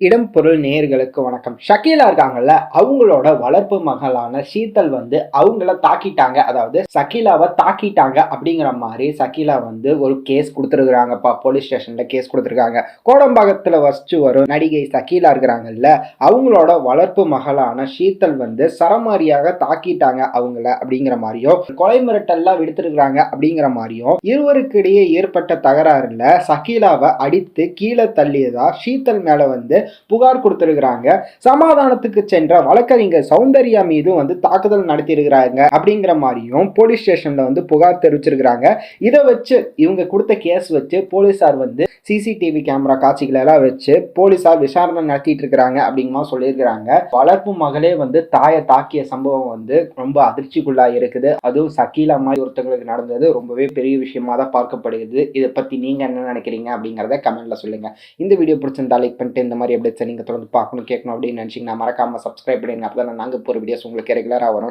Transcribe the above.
இடம் பொருள் நேயர்களுக்கு வணக்கம். ஷக்கீலா இருக்காங்கல்ல அவங்களோட வளர்ப்பு மகளான சீத்தல் வந்து அவங்கள தாக்கிட்டாங்க. அதாவது சக்கீலாவை தாக்கிட்டாங்க அப்படிங்கிற மாதிரி சக்கீலா வந்து ஒரு கேஸ் கொடுத்துருக்குறாங்கப்பா. போலீஸ் ஸ்டேஷன்ல கேஸ் கொடுத்துருக்காங்க. கோடம்பாக்கத்துல வசிச்சு வரும் நடிகை சக்கீலா இருக்கிறாங்கல்ல அவங்களோட வளர்ப்பு மகளான சீத்தல் வந்து சரமாரியாக தாக்கிட்டாங்க அவங்கள அப்படிங்கிற மாதிரியும் கொலை மிரட்டல்லாம் விடுத்திருக்கிறாங்க அப்படிங்கிற மாதிரியும் இருவருக்கு இடையே ஏற்பட்ட தகராறுல சக்கீலாவை அடித்து கீழே தள்ளியதா சீத்தல் மேல வந்து புகார் கொடுத்திருக்கிறாங்க. சமாதானத்துக்கு சென்ற வழக்கறிஞர் சௌந்தர்யா மீது வந்து தாக்குதல் நடத்தியிருக்கிறாங்க அப்படிங்கிற மாதிரியும் போலீஸ் ஸ்டேஷன்ல வந்து புகார் தெரிவிச்சிருக்கிறாங்க. இதை வச்சு இவங்க கொடுத்த கேஸ் வச்சு போலீஸார் வந்து சிசிடிவி கேமரா காட்சிகளை எல்லாம் வச்சு போலீஸார் விசாரணை நடத்திட்டு இருக்கிறாங்க அப்படிங்கமா சொல்லியிருக்கிறாங்க. வளர்ப்பு மகளே வந்து தாயை தாக்கிய சம்பவம் வந்து ரொம்ப அதிர்ச்சிக்குள்ளா இருக்குது. அதுவும் சக்கீலா மாதிரி ஒருத்தங்களுக்கு நடந்தது ரொம்பவே பெரிய விஷயமா தான் பார்க்கப்படுகிறது. இதை பத்தி நீங்க என்ன நினைக்கிறீங்க அப்படிங்கறத கமெண்ட்ல சொல்லுங்க. இந்த வீடியோ பிடிச்சிருந்தா லைக் பண்ணிட்டு இந்த மாதிரி அப்டேட்ஸை நீங்கள் தொடர்ந்து பார்க்கணும் கேட்கணும் அப்படின்னு நினச்சிங்கன்னா மறக்காமல் சப்ஸ்கிரைப் பண்ணிடுங்க. அப்போ தான் நாங்கள் போகிற வீடியோஸ் உங்களுக்கு ரெகுலராக வரும்.